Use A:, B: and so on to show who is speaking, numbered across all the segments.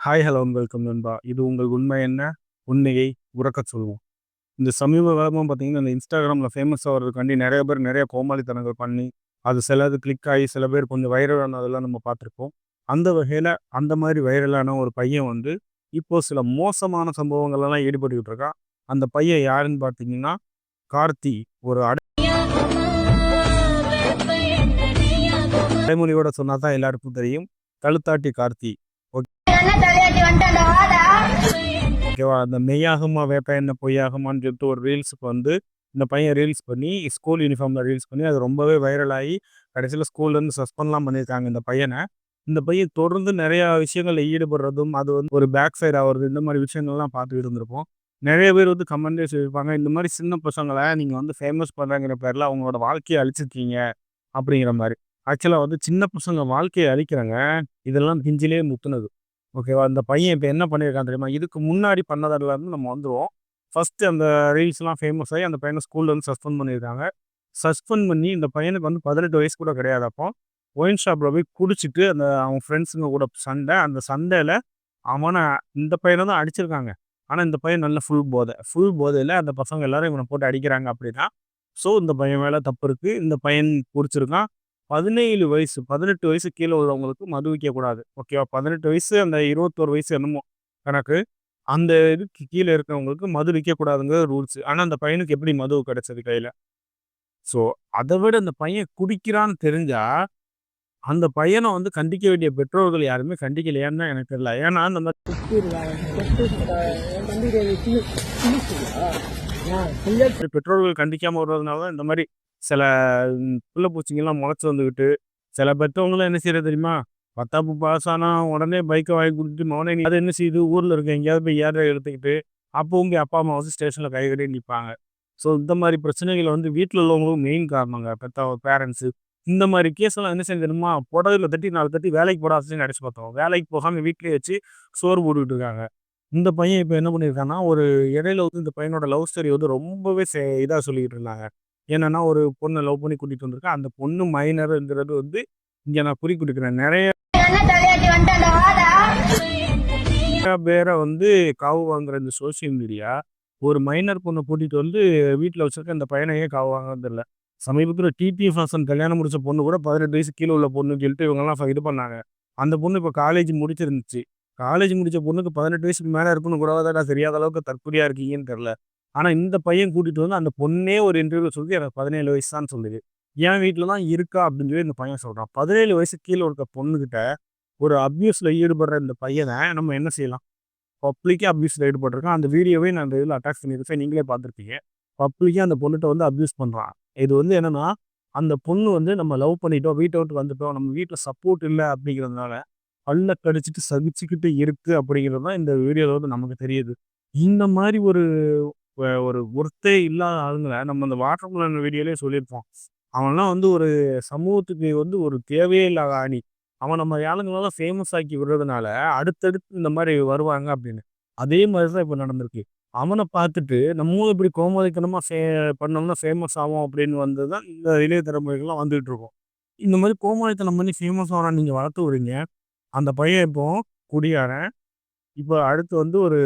A: Hi hello welcome நண்பா. இது உங்கள் உண்மை என்ன? உண்மையை உறக்கச் சொல்வோம். இந்த சமீப காலமாக பார்த்தீங்கன்னா இந்த இன்ஸ்டாகிராமில் ஃபேமஸ் ஆகிறதுக்காண்டி நிறைய பேர் நிறைய கோமாளித்தனங்கள் பண்ணி அது சிலது கிளிக் ஆகி சில பேர் கொஞ்சம் வைரலானதெல்லாம் நம்ம பார்த்துருப்போம் அந்த வகையில் அந்த மாதிரி வைரலான ஒரு பையன் வந்து இப்போ சில மோசமான சம்பவங்கள்லாம் ஈடுபட்டுக்கிட்டு இருக்கான் அந்த பையன் யாருன்னு பார்த்தீங்கன்னா கார்த்தி ஒரு அடைமொழியோட சொன்னா தான் எல்லாருக்கும் தெரியும். கழுத்தாட்டி கார்த்தி. ஓகேவா? அந்த மெய்யாகுமா வேப்ப என்ன பொய்யாகுமான்னு சொல்லிட்டு ஒரு ரீல்ஸுக்கு வந்து இந்த பையன் ரீல்ஸ் பண்ணி ஸ்கூல் யூனிஃபார்மில் ரீல்ஸ் பண்ணி அது ரொம்பவே வைரல் ஆகி கடைசியில் ஸ்கூல்லேருந்து சஸ்பெண்ட்லாம் பண்ணியிருக்காங்க இந்த பையனை. இந்த பையன் தொடர்ந்து நிறையா விஷயங்களில் ஈடுபடுறதும் அது வந்து ஒரு பேக் சைட் ஆகிறது இந்த மாதிரி விஷயங்கள்லாம் பார்த்துட்டு இருந்திருப்போம். நிறைய பேர் வந்து கமெண்டே சொல்லியிருப்பாங்க இந்த மாதிரி சின்ன பசங்களை நீங்கள் வந்து ஃபேமஸ் பண்ணுறாங்கிற பேரில் அவங்களோட வாழ்க்கையை அழிச்சிருக்கீங்க அப்படிங்கிற மாதிரி. ஆக்சுவலாக வந்து சின்ன பசங்க வாழ்க்கையை அழிக்கிறாங்க இதெல்லாம் பிஞ்சிலே முத்துனது. ஓகேவா? அந்த பையன் இப்போ என்ன பண்ணியிருக்கான் தெரியுமா? இதுக்கு முன்னாடி பண்ணதிலேருந்து நம்ம வந்துடுவோம் ஃபஸ்ட்டு அந்த ரீல்ஸ்லாம் ஃபேமஸ் ஆகி அந்த பையனை ஸ்கூலில் வந்து சஸ்பெண்ட் பண்ணியிருக்காங்க சஸ்பெண்ட் பண்ணி இந்த பையனுக்கு வந்து பதினெட்டு வயசு கூட கிடையாது அப்போ. ஒயின் ஷாப்பில் போய் குடிச்சிட்டு அந்த அவன் ஃப்ரெண்ட்ஸுங்க கூட சண்டை அந்த சண்டையில் அவனை இந்த பையனை தான் அடிச்சிருக்காங்க. ஆனால் இந்த பையன் நல்ல ஃபுல் போதை ஃபுல் போதையில் அந்த பசங்க எல்லாரும் இவனை போட்டு அடிக்கிறாங்க அப்படின்னா ஸோ இந்த பையன் மேலே தப்பு இருக்குது இந்த பையன் குடிச்சிருக்கான். பதினேழு வயசு பதினெட்டு வயசு கீழே உள்ளவங்களுக்கு மது விற்கக்கூடாது ஓகேவா பதினெட்டு வயசு அந்த இருபத்தோரு வயசு என்னமோ கணக்கு. அந்த இதுக்கு கீழே இருக்கிறவங்களுக்கு மது விற்கக்கூடாதுங்கிற ரூல்ஸ் ஆனால் அந்த பையனுக்கு எப்படி மது கிடைச்சது கையில்? ஸோ அதை விட அந்த பையன் குடிக்கிறான்னு தெரிஞ்சா அந்த பையனை வந்து கண்டிக்க வேண்டிய பெற்றோர்கள் யாருமே கண்டிக்கலையான்னு தான் எனக்கு தெரியல. ஏன்னா அந்த பெற்றோர்கள் கண்டிக்காம வர்றதுனால தான் இந்த மாதிரி சில புள்ள பூச்சிங்கெல்லாம் முளைச்சி வந்துக்கிட்டு சில பெற்றவங்களாம் என்ன செய்யறது தெரியுமா? பத்தாப்பு பாஸ் ஆனால் உடனே பைக்கை வாங்கி கொடுத்துட்டு மோனே அது என்ன செய்யுது ஊரில் இருக்க எங்கேயாவது போய் ஏற எடுத்துக்கிட்டு அப்போ உங்கள் அப்பா அம்மா வந்து ஸ்டேஷனில் கை கட்டி நிற்பாங்க ஸோ இந்த மாதிரி பிரச்சனைகளை வந்து வீட்டில் உள்ளவங்களும் மெயின் காரணங்க. பெற்ற பேரண்ட்ஸு இந்த மாதிரி கேஸ்லாம் என்ன செய்ய தெரியுமா? புடவையில் தட்டி நாலு தட்டி வேலைக்கு போடாதுன்னு நினச்சி பார்த்தோம். வேலைக்கு போகாமல் வீட்லேயே வச்சு சோறு போட்டுக்கிட்டு இருக்காங்க. இந்த பையன் இப்போ என்ன பண்ணியிருக்காங்கன்னா ஒரு இடையில வந்து இந்த பையனோட லவ் ஸ்டோரி வந்து ரொம்பவே சே இதாக சொல்லிக்கிட்டு இருந்தாங்க. என்னன்னா ஒரு பொண்ணை லவ் பண்ணி கூட்டிட்டு வந்திருக்கேன். அந்த பொண்ணு மைனர்ங்கிறது வந்து இங்க நான் குறி கொடுக்குறேன். நிறைய பேரை வந்து காவு வாங்குற இந்த சோசியல் மீடியா ஒரு மைனர் பொண்ணை கூட்டிட்டு வந்து வீட்டில் வச்சிருக்க இந்த பையனையே காவு வாங்குறது இல்லை சமீபத்தில் டிடி ஃபாசன் கல்யாணம் முடிச்ச பொண்ணு கூட பதினெட்டு வயசு கீழே உள்ள பொண்ணு சொல்லிட்டு இவங்கெல்லாம் இது பண்ணாங்க. அந்த பொண்ணு இப்போ காலேஜ் முடிச்சிருந்துச்சு. காலேஜ் முடிச்ச பொண்ணுக்கு பதினெட்டு வயசுக்கு மேலே இருக்குன்னு கூட தான் தெரியாத அளவுக்கு தற்கொலையா இருக்கீங்கன்னு தெரில ஆனால் இந்த பையன் கூட்டிகிட்டு வந்து அந்த பொண்ணே ஒரு இன்டர்வியூ சொல்லுது எனக்கு பதினேழு வயசு தான் சொல்லுது. என் வீட்டில் தான் இருக்கா அப்படின்னு சொல்லி இந்த பையன் சொல்கிறான் பதினேழு வயசு கீழே இருக்க பொண்ணுக்கிட்ட ஒரு அப்யூஸில் ஈடுபடுற இந்த பையனை நம்ம என்ன செய்யலாம்? பப்ளிக்காக அப்யூஸில் ஈடுபட்டிருக்கான். அந்த வீடியோவே நான் அந்த இதில் அட்டாச் பண்ணியிருக்கேன். நீங்களே பார்த்துருப்பீங்க. பப்ளிக்காக அந்த பொண்ணுகிட்ட வந்து அப்யூஸ் பண்ணுறான் இது வந்து என்னென்னா அந்த பொண்ணு வந்து நம்ம லவ் பண்ணிட்டோம் வீட்டை விட்டு வந்துட்டோம் நம்ம வீட்டில் சப்போர்ட் இல்லை அப்படிங்கிறதுனால பல்ல கடிச்சிட்டு சகிச்சுக்கிட்டு இருக்குது அப்படிங்கிறது தான் இந்த வீடியோவில் வந்து நமக்கு தெரியுது. இந்த மாதிரி ஒரு ஒரு ஒர்த்தே இல்லாத ஆளுங்களை நம்ம அந்த வாட்டர் மிலன் வீடியோலே சொல்லியிருப்போம். அவன்லாம் வந்து ஒரு சமூகத்துக்கு வந்து ஒரு தேவையே இல்லாத ஆணி. அவன் நம்ம ஆளுங்களெல்லாம் ஃபேமஸ் ஆக்கி விடுறதுனால, அடுத்தடுத்து இந்த மாதிரி வருவாங்க அப்படின்னு. அதே மாதிரி தான் இப்போ நடந்திருக்கு. அவனை பார்த்துட்டு நம்மளும் இப்படி கோமாளித்தனமா ஃபே பண்ணோம்னா ஃபேமஸ் ஆகும் அப்படின்னு வந்தது தான் இந்த இளைய தலைமுறைகள்லாம் வந்துகிட்டு இருக்கோம் இந்த மாதிரி கோமாளித்தனம் பண்ணி ஃபேமஸ் ஆகிறான் நீங்கள் வளர்த்து விடுங்க அந்த பையன் இப்போ குடியாரன் இப்போ அடுத்து வந்து ஒரு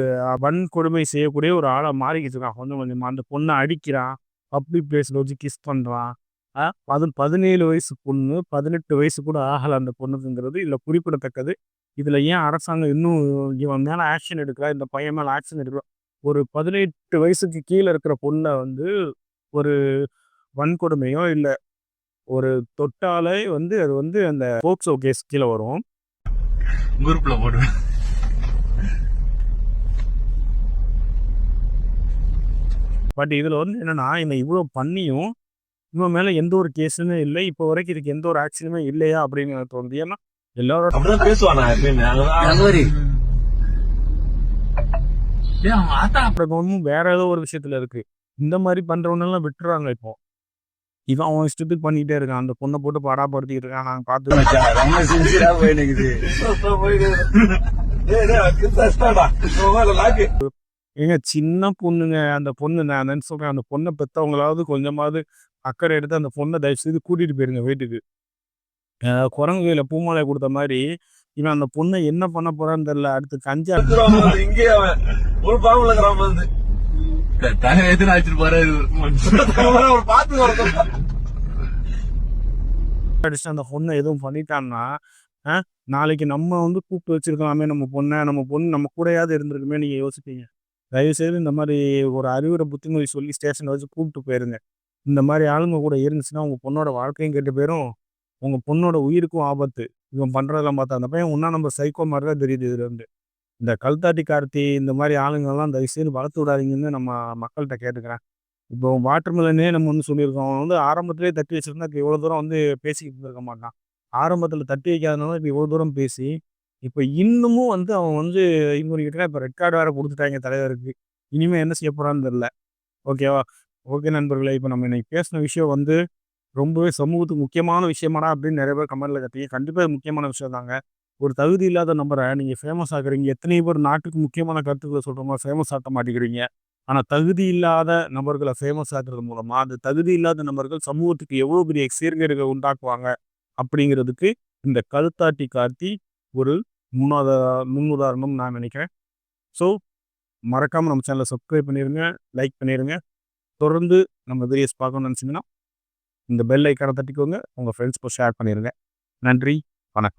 A: வன்கொடுமை செய்யக்கூடிய ஒரு ஆளை மாறிக்கிட்டு இருக்கான் கொஞ்சம் கொஞ்சமாக அந்த பொண்ணை அடிக்கிறான். பப்ளிக் பிளேஸில் வச்சு கிஸ் பண்ணுறான் அது பதினேழு வயசு பொண்ணு. பதினெட்டு வயசு கூட ஆகலை அந்த பொண்ணுக்குங்கிறது இதில் குறிப்பிடத்தக்கது. இதில் ஏன் அரசாங்கம் இன்னும் இவன் மேலே ஆக்ஷன் எடுக்கிறா இந்த பையன் மேலே ஆக்ஷன் எடுக்கிறான் ஒரு பதினெட்டு வயசுக்கு கீழே இருக்கிற பொண்ணை வந்து ஒரு வன்கொடுமையோ, இல்லை ஒரு தொட்டாலே வந்து அது வந்து அந்த போக்சோ கேஸ் கீழே வரும்.
B: குரூப்பில் போடுவேன்.
A: பட் இதுல வந்து என்னன்னா, இவன் இவ்வளோ பண்ணியும், இவன் மேல எந்த ஒரு கேஸுமே இல்ல. இப்போ வரைக்கும் இதுக்கு எந்த ஒரு ஆக்ஷனுமே இல்லையா அப்படின்னு எனக்கு தோணுது. ஏன்னா எல்லாரோட
B: அப்படிதான் பேசுவானா
A: வேற ஏதோ ஒரு விஷயத்துல இருக்கு. இந்த மாதிரி பண்றவனெல்லாம் விட்டுறாங்க இப்போ. இவன் அவன் இஷ்டத்துக்கு பண்ணிட்டே இருக்கான். அந்த பொண்ணை போட்டு பாடாப்படுத்திட்டு இருக்கான். நாங்க பார்த்து ஏங்க சின்ன பொண்ணுங்க. அந்த பொண்ணு நான் என்னன்னு சொல்றேன். அந்த பொண்ண பெத்தவங்களாவது கொஞ்சமாவது அக்கறை எடுத்து அந்த பொண்ண தயவு செய்து கூட்டிட்டு போயிருங்க வீட்டுக்கு. அ குரங்கு கையில பூமாலை குடுத்த மாரி, இவன் அந்த பொண்ணை என்ன பண்ண போறான்னு தெரியல அடுத்து கஞ்சா
B: இங்கே அவன் ஒரு வந்து அடிச்சிட்டு போறாரு பாத்து
A: அடிச்சு அந்த பொண்ணை எதுவும் பண்ணிட்டான்னா ஆ, நாளைக்கு நம்ம வந்து கூப்பிட்டு வச்சிருக்கலாமே நம்ம பொண்ணை நம்ம பொண்ணு நம்ம கூடயாவது இருந்திருக்குமே நீங்க யோசிப்பீங்க தயவுசெய்து இந்த மாதிரி ஒரு அறிவுரை புத்திமொழி சொல்லி ஸ்டேஷனில் வச்சு கூப்பிட்டு போயிருங்க. இந்த மாதிரி ஆளுங்க கூட இருந்துச்சுன்னா உங்கள் பொண்ணோட வாழ்க்கையும் கெட்டு போயிடும் உங்கள் பொண்ணோட உயிருக்கும் ஆபத்து. இவன் பண்ணுறதெல்லாம் பார்த்தா அந்த பையன் ஒன்றா நம்ம சைக்கோ மாதிரி தான் தெரியுது இதுல இருந்து. இந்த கல்தாட்டி கார்த்தி இந்த மாதிரி ஆளுங்கெல்லாம் தயவு செய்து வளர்த்து விடாதீங்கன்னு நம்ம மக்கள்கிட்ட கேட்டுக்கிறேன். இப்போ வாட்டர் மிலனே நம்ம வந்து சொல்லியிருக்கோம். அவன் வந்து ஆரம்பத்திலே தட்டி வச்சுருந்தா இப்போ இவ்வளோ தூரம் வந்து பேசிக்கிட்டு இருக்க மாட்டான். ஆரம்பத்தில் தட்டி வைக்காதனால இப்போ இவ்வளோ தூரம் பேசி இப்போ இன்னமும் வந்து அவன் வந்து இன்னொரு இப்போ ரெட் கார்டு வேற கொடுத்துட்டாங்க தலைவருக்கு. இனிமேல் என்ன செய்ய போகிறான்னு தெரில ஓகேவா ஓகே நண்பர்களே இப்போ நம்ம இன்னைக்கு பேசின விஷயம் வந்து ரொம்பவே சமூகத்துக்கு முக்கியமான விஷயமாடா அப்படின்னு நிறைய பேர் கமெண்டில் கட்டிங்க. கண்டிப்பாக முக்கியமான விஷயம் தாங்க. ஒரு தகுதி இல்லாத நம்பரை நீங்கள் ஃபேமஸ் ஆகுறீங்க எத்தனை பேர் நாட்டுக்கு முக்கியமான கருத்துக்களை சொல்கிறோமோ ஃபேமஸ் ஆக்க மாட்டேங்கிறீங்க. ஆனால் தகுதி இல்லாத நபர்களை ஃபேமஸ் ஆக்குறது மூலமாக அந்த தகுதி இல்லாத நபர்கள் சமூகத்துக்கு எவ்வளோ பெரிய சீர்கேடுகளை உண்டாக்குவாங்க அப்படிங்கிறதுக்கு இந்த கருத்தாட்டி கார்த்தி ஒரு முன்னாத முன்னுதாரணம் நான் நினைக்கிறேன். ஸோ மறக்காமல் நம்ம சேனலை சப்ஸ்கிரைப் பண்ணிடுங்க லைக் பண்ணிடுங்க தொடர்ந்து நம்ம வீடியோஸ் பார்க்கணும்னு நினச்சிங்கன்னா இந்த பெல் ஐக்கானை தட்டிக்கோங்க உங்கள் ஃப்ரெண்ட்ஸ்க்கு ஷேர் பண்ணிடுங்க நன்றி வணக்கம்.